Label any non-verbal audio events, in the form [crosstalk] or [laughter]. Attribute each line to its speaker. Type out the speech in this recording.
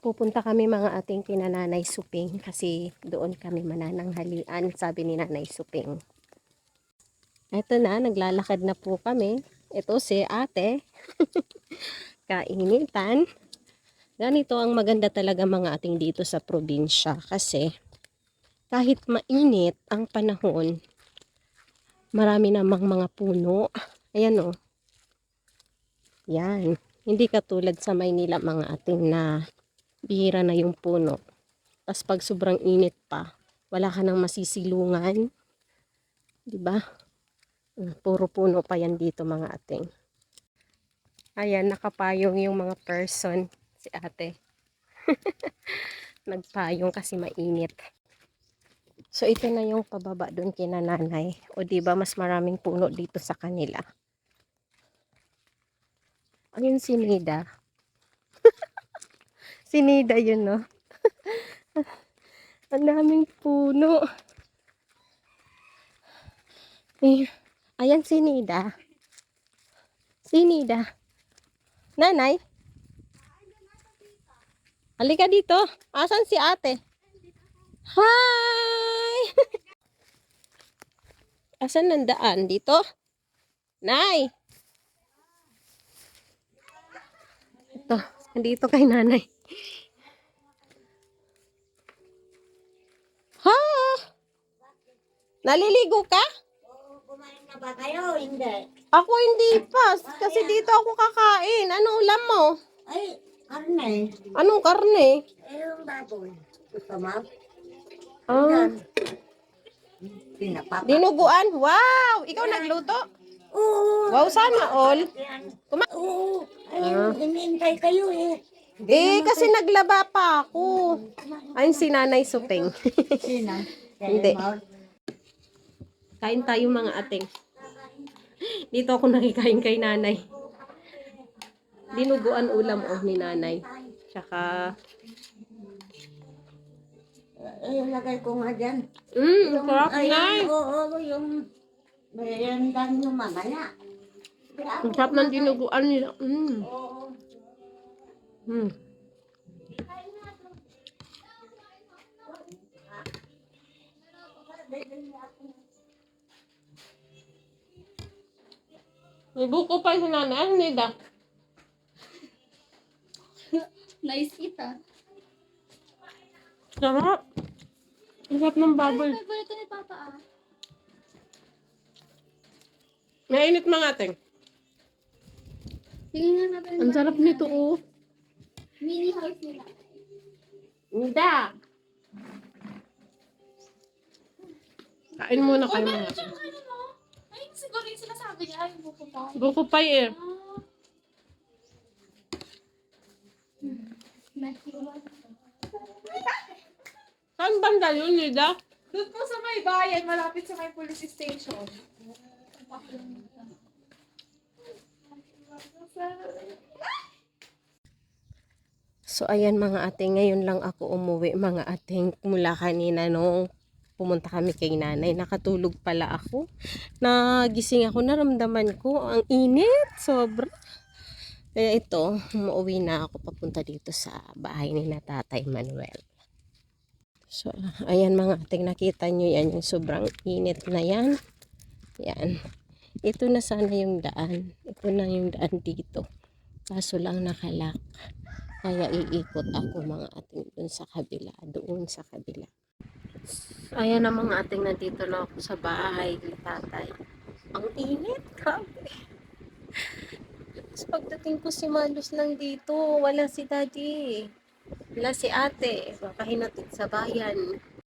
Speaker 1: pupunta kami mga ating kina Nanay Suping kasi doon kami manananghalian, sabi ni Nanay Suping. Eto na, naglalakad na po kami. Ito si ate. [laughs] Kainitan. Ganito ang maganda talaga mga ating dito sa probinsya kasi kahit mainit ang panahon, marami namang mga puno. Ayan o. Yan. Hindi katulad sa Maynila mga ating na bihira na yung puno. Tapos pag sobrang init pa, wala ka nang masisilungan. 'Di ba? Mm, Puro puno pa yan dito mga ating. Ayan, nakapayong yung mga person. Si ate. [laughs] Nagpayong kasi mainit. So ito na yung pababa doon kina nanay. O di ba mas maraming puno dito sa kanila. Ayun si Nida. Si Nida yun no. [laughs] Ang daming puno. Eh, ayan si Nida. Si Nida. Nanay. Halika dito. Asan si ate? Hi! [laughs] Asan ang daan? Dito? Nay! Ito, nandito kay nanay. Ha? Naliligo ka?
Speaker 2: Kumain na ba kayo? Hindi.
Speaker 1: Ako hindi pa. Kasi dito ako kakain. Ano ulam mo?
Speaker 2: Ay, karne.
Speaker 1: Anong karne?
Speaker 2: Eh, yung baboy. Gusto mo?
Speaker 1: Ah, dinuguan. Wow! Ikaw nagluto?
Speaker 2: Oo.
Speaker 1: Wow, sana all. Kuma-
Speaker 2: Oo. Ay,
Speaker 1: Ah.
Speaker 2: hinihintay kayo eh.
Speaker 1: Eh, kasi naglaba pa ako. Ayun si Nanay Suping.
Speaker 2: Sino? [laughs]
Speaker 1: Hindi. Kain tayo mga ating. Dito ako nakikain kay nanay. Dinuguan ulam oh ni nanay. Tsaka,
Speaker 2: Eh, lagay ko nga dyan.
Speaker 1: mm, ang sarap nay.
Speaker 2: Oo, yung merienda nyo mamaya.
Speaker 1: Ang sarap ng dinuguan nila. Mm.
Speaker 2: Oo.
Speaker 1: Mm. May buko pa si nanay. Ano nila?
Speaker 3: Nice kita.
Speaker 1: Sarap. Ang sarap ng bubble.
Speaker 3: Favorite ni Papa ah.
Speaker 1: Mainit mga ating.
Speaker 3: Tingnan nga natin.
Speaker 1: Ang sarap nito oh.
Speaker 3: Mini house nila.
Speaker 1: Nida. Kain muna kayo mga
Speaker 3: Ano mo? Ay, siguro yung sinasabi niya. Ay, buko pa.
Speaker 1: Buko pie eh. Saan banda yun, Nida?
Speaker 4: Doon po sa may bayan, malapit sa may police station.
Speaker 1: So, ayan mga ating, ngayon lang ako umuwi mga ating mula kanina nung pumunta kami kay nanay. Nakatulog pala ako. Nagising ako, naramdaman ko ang init, sobra. Kaya ito, umuwi na ako papunta dito sa bahay ni na Tatay Manuel. So, ayan mga ating nakita nyo yan, yung sobrang init na yan. Yan. Ito na sana yung daan. Ito na yung daan dito. Kaso lang nakalak. Kaya iikot ako mga ating dun sa kabila. Doon sa kabila. Ayan na mga ating nandito na ako sa bahay ni tatay. Ang init. Grabe. Tapos pagdating ko si Malus lang dito, wala si daddy. Wala si ate. Baka hinatid sa bayan.